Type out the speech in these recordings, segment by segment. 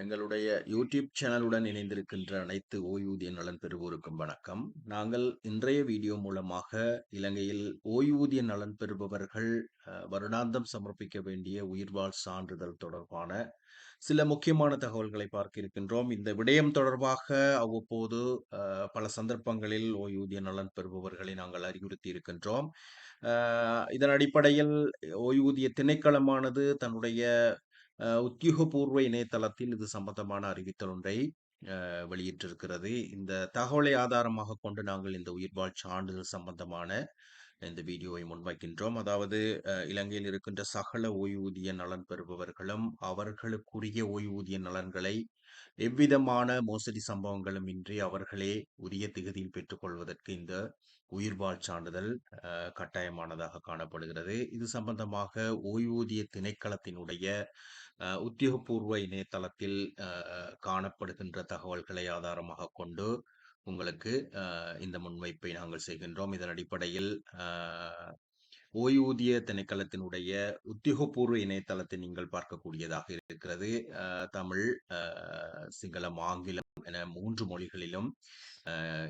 எங்களுடைய யூடியூப் சேனலுடன் இணைந்திருக்கின்ற அனைத்து ஓய்வூதிய நலன் பெறுவோருக்கும் வணக்கம். நாங்கள் இன்றைய வீடியோ மூலமாக இலங்கையில் ஓய்வூதிய நலன் பெறுபவர்கள் வருடாந்தம் சமர்ப்பிக்க வேண்டிய உயிர்வாழ் சான்றிதழ் தொடர்பான சில முக்கியமான தகவல்களை பார்க்க இருக்கின்றோம். இந்த விடயம் தொடர்பாக அவ்வப்போது பல சந்தர்ப்பங்களில் ஓய்வூதிய நலன் பெறுபவர்களை நாங்கள் அறிவுறுத்தி இருக்கின்றோம். இதன் அடிப்படையில் ஓய்வூதிய திணைக்களமானது தன்னுடைய உத்தியோகபூர்வ இணையதளத்தில் இது சம்பந்தமான அறிவித்தல் ஒன்றை அஹ், வெளியிட்டிருக்கிறது. இந்த தகவலை ஆதாரமாக கொண்டு நாங்கள் இந்த உயிர்வாழ் சான்றிதழ் சம்பந்தமான இந்த வீடியோவை முன்வைக்கின்றோம். அதாவது அஹ், இலங்கையில் இருக்கின்ற சகல ஓய்வூதிய நலன் பெறுபவர்களும் அவர்களுக்குரிய ஓய்வூதிய நலன்களை எவ்விதமான மோசடி சம்பவங்களும் இன்றி அவர்களே உரிய திகதியில் பெற்றுக்கொள்வதற்கு இந்த உயிர்வாழ் சான்றிதழ் அஹ், கட்டாயமானதாக காணப்படுகிறது. இது சம்பந்தமாக ஓய்வூதிய திணைக்களத்தினுடைய அஹ், உத்தியோகபூர்வ இணையதளத்தில் அஹ், காணப்படுகின்ற தகவல்களை ஆதாரமாக கொண்டு உங்களுக்கு இந்த முன்வைப்பை நாங்கள் செய்கின்றோம். இதன் அடிப்படையில் ஓய்வூதிய திணைக்களத்தினுடைய உத்தியோகபூர்வ இணையதளத்தை நீங்கள் பார்க்கக்கூடியதாக இருக்கிறது. தமிழ் சிங்களம் ஆங்கிலம் என மூன்று மொழிகளிலும்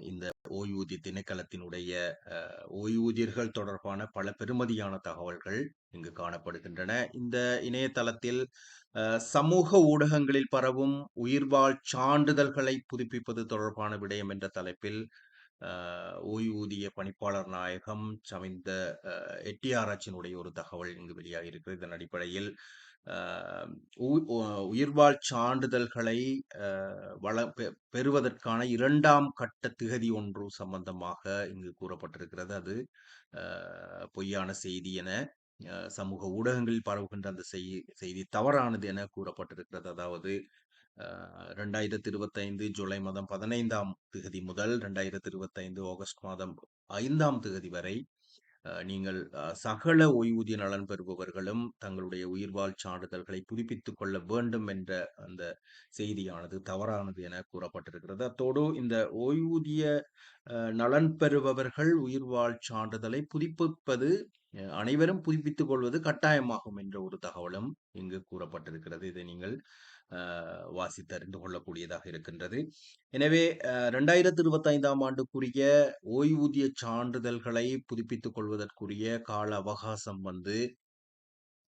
இந்த ஓய்வூதிய திணைக்களத்தினுடைய அஹ், ஓய்வூதியர்கள் தொடர்பான பல பெறுமதியான தகவல்கள் இங்கு காணப்படுகின்றன. இந்த இணையதளத்தில் சமூக ஊடகங்களில் பரவும் உயிர்வாழ் சான்றிதழ்களை புதுப்பிப்பது தொடர்பான விடயம் என்ற தலைப்பில் ஓய்வூதிய பணிப்பாளர் நாயகம் சமிந்த அஹ், ஒரு தகவல் இங்கு வெளியாகி இருக்கிறது. இதன் அடிப்படையில் உ- உயிர்வாழ் சான்றிதழ்களை வள பெ- பெறுவதற்கான இரண்டாம் கட்ட திகதி ஒன்று சம்பந்தமாக இங்கு கூறப்பட்டிருக்கிறது. அது பொய்யான செய்தி என சமூக ஊடகங்களில் பரவுகின்ற அந்த செய்தி செய்தி தவறானது என கூறப்பட்டிருக்கிறது. அதாவது ரெண்டாயிரத்தி இருபத்தைந்து ஜூலை மாதம் பதினைந்தாம் திகதி முதல் ரெண்டாயிரத்தி இருபத்தைந்து ஆகஸ்ட் மாதம் ஐந்தாம் திகதி வரை அஹ், நீங்கள் அஹ், சகல ஓய்வூதிய நலன் பெறுபவர்களும் தங்களுடைய உயிர்வாழ் சான்றிதழ்களை புதுப்பித்துக் கொள்ள வேண்டும் என்ற அந்த செய்தியானது தவறானது என கூறப்பட்டிருக்கிறது. அத்தோடு இந்த ஓய்வூதிய நலன் பெறுபவர்கள் உயிர்வாழ் சான்றிதழை புதுப்பிப்பது அனைவரும் புதுப்பித்துக் கொள்வது கட்டாயமாகும் என்ற ஒரு தகவலும் இங்கு கூறப்பட்டிருக்கிறது. இதை நீங்கள் வாசித்தறிந்து வாசித்து அறிந்து கொள்ளக்கூடியதாக இருக்கின்றது. எனவே ரெண்டாயிரத்தி இருபத்தைந்தாம் ஆண்டுக்குரிய ஓய்வூதிய சான்றிதழ்களை புதுப்பித்துக் கொள்வதற்குரிய கால அவகாசம் வந்து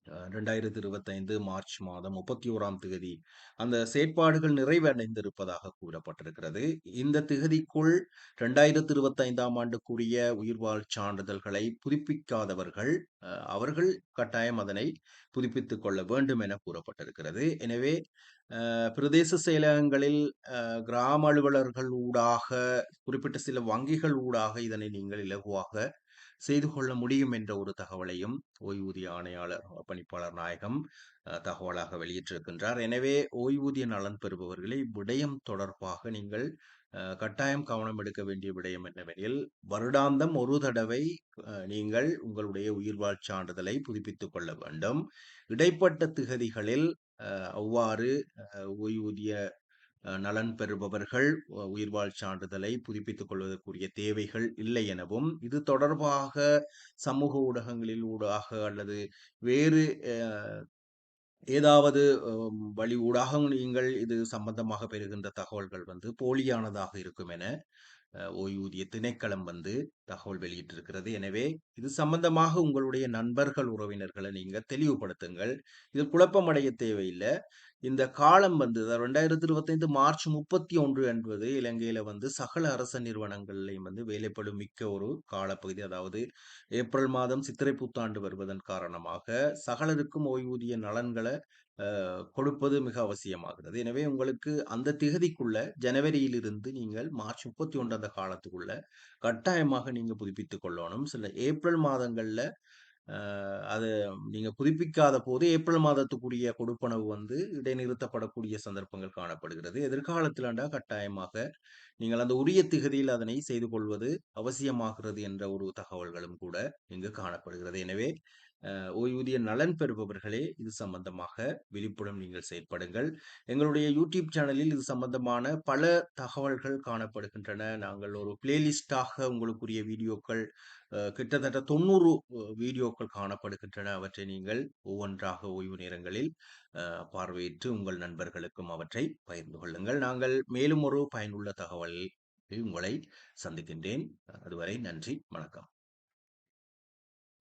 ரெண்டாயிரத்தி இருபத்தைந்து மார்ச் மாதம் முப்பத்தி ஓராம் திகதி அந்த செயற்பாடுகள் நிறைவடைந்திருப்பதாக கூறப்பட்டிருக்கிறது. இந்த திகதிக்குள் ரெண்டாயிரத்தி இருபத்தைந்தாம் ஆண்டுக்குரிய உயிர்வாழ் சான்றிதழ்களை புதுப்பிக்காதவர்கள் அவர்கள் கட்டாயம் அதனை புதுப்பித்துக் கொள்ள வேண்டும் என கூறப்பட்டிருக்கிறது. எனவே பிரதேச செயலகங்களில் கிராம அலுவலர்கள் ஊடாக குறிப்பிட்ட சில வங்கிகள் ஊடாக இதனை நீங்கள் இலகுவாக செய்து கொள்ள முடியும் என்ற ஒரு தகவலையும் ஓய்வூதிய ஆணையாளர் பணிப்பாளர் நாயகம் தகவலாக வெளியிட்டிருக்கின்றார். எனவே ஓய்வூதிய நலன் பெறுபவர்களை விடயம் தொடர்பாக நீங்கள் கட்டாயம் கவனம் எடுக்க வேண்டிய விடயம் என்னவெனில் வருடாந்தம் ஒரு தடவை நீங்கள் உங்களுடைய உயிர்வாழ் சான்றிதழை புதுப்பித்துக் கொள்ள வேண்டும். இடைப்பட்ட திகதிகளில் அவ்வாறு ஓய்வூதிய நலன் பெறுபவர்கள் உயிர்வாழ் சான்றிதழை புதுப்பித்துக் கொள்வதற்குரிய தேவைகள் இல்லை எனவும் இது தொடர்பாக சமூக ஊடகங்களில் ஊடாக அல்லது வேறு ஏதாவது வழி ஊடாக நீங்கள் இது சம்பந்தமாக பெறுகின்ற தகவல்கள் வந்து போலியானதாக இருக்கும் என ஓய்வூதிய திணைக்களம் வந்து தகவல் வெளியிட்டிருக்கிறது. எனவே இது சம்பந்தமாக உங்களுடைய நண்பர்கள் உறவினர்களை நீங்க தெளிவுபடுத்துங்கள். இது குழப்பமடைய தேவையில்லை. இந்த காலம் வந்து ரெண்டாயிரத்தி இருபத்தைந்து மார்ச் முப்பத்தி ஒன்று என்பது இலங்கையில வந்து சகல அரச நிறுவனங்கள்லையும் வந்து வேலைப்படும் மிக்க ஒரு காலப்பகுதி. அதாவது ஏப்ரல் மாதம் சித்திரை புத்தாண்டு வருவதன் காரணமாக சகலருக்கும் ஓய்வூதிய நலன்களை கொடுப்பது மிக அவசியமாகிறது. எனவே உங்களுக்கு அந்த திகதிக்குள்ள ஜனவரியிலிருந்து நீங்கள் மார்ச் முப்பத்தி ஒன்று அந்த காலத்துக்குள்ள கட்டாயமாக நீங்கள் புதுப்பித்துக் கொள்ளணும். சில ஏப்ரல் மாதங்களில் அது நீங்கள் புதுப்பிக்காத போது ஏப்ரல் மாதத்துக்குரிய கொடுப்பனவு வந்து இடைநிறுத்தப்படக்கூடிய சந்தர்ப்பங்கள் காணப்படுகிறது. எதிர்காலத்திலாண்டா கட்டாயமாக நீங்கள் அந்த உரிய திகதியில் அதனை செய்து கொள்வது அவசியமாகிறது என்ற ஒரு தகவல்களும் கூட இங்கு காணப்படுகிறது. எனவே ஓய்வூதிய நலன் பெறுபவர்களே இது சம்பந்தமாக விழிப்புடன் நீங்கள் செயற்படுங்கள். எங்களுடைய யூடியூப் சேனலில் இது சம்பந்தமான பல தகவல்கள் காணப்படுகின்றன. நாங்கள் ஒரு பிளேலிஸ்டாக உங்களுக்குரிய வீடியோக்கள் கிட்டத்தட்ட தொண்ணூறு வீடியோக்கள் காணப்படுகின்றன. அவற்றை நீங்கள் ஒவ்வொன்றாக ஓய்வு நேரங்களில் பார்வையிட்டு உங்கள் நண்பர்களுக்கும் அவற்றை பகிர்ந்து கொள்ளுங்கள். நாங்கள் மேலும் ஒரு பயனுள்ள தகவல் உங்களை சந்திக்கின்றேன். அதுவரை நன்றி வணக்கம்.